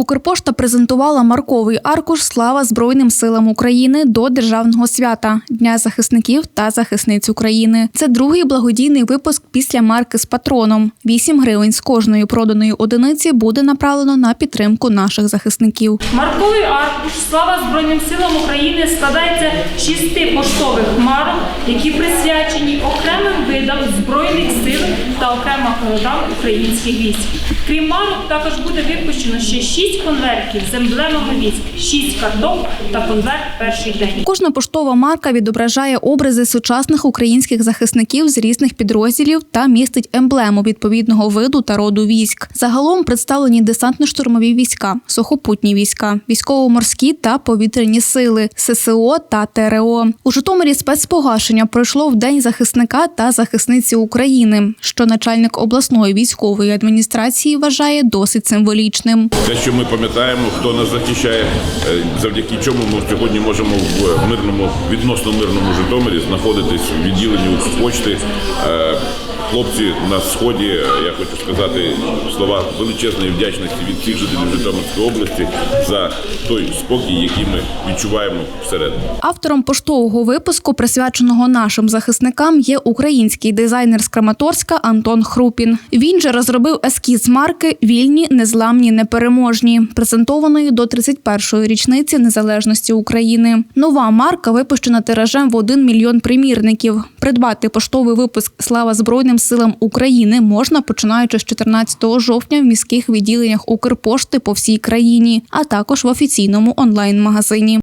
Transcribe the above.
Укрпошта презентувала марковий аркуш Слава Збройним силам України до державного свята Дня захисників та захисниць України. Це другий благодійний випуск після марки з патроном. 8 гривень з кожної проданої одиниці буде направлено на підтримку наших захисників. Марковий аркуш Слава Збройним силам України складається з шести поштових марок, які присвячені окремим видам збройних сил та окремим родам українських військ. Крім марок, також буде випущено ще шість конвертів з емблемами військ, шість карток та конверт перший день. Кожна поштова марка відображає образи сучасних українських захисників з різних підрозділів та містить емблему відповідного виду та роду військ. Загалом представлені десантно-штурмові війська, сухопутні війська, військово-морські та повітряні сили, ССО та ТРО. У Житомирі спецпогашення пройшло в День захисника та захисниці України, що начальник обласної військової адміністрації вважає досить символічним. Те, що ми пам'ятаємо, хто нас захищає, е, завдяки чому ми сьогодні можемо в мирному, відносно мирному Житомирі знаходитись в відділенні Укрпочти. Е, Хлопці на сході, е, я хочу сказати слова величезної вдячності від всіх жителів Житомирської області за той спокій, який ми відчуваємо всередині. Автором поштового випуску, присвяченого нашим захисникам, є український дизайнер з Краматорська Антон Хрупін. Він же розробив ескіз марки Вільні, незламні, непереможні, презентованої до 31-ї річниці незалежності України. Нова марка випущена тиражем в 1 мільйон примірників. Придбати поштовий випуск Слава Збройним силам України можна починаючи з 14 жовтня в міських відділеннях Укрпошти по всій країні, а також в офіційному онлайн-магазині.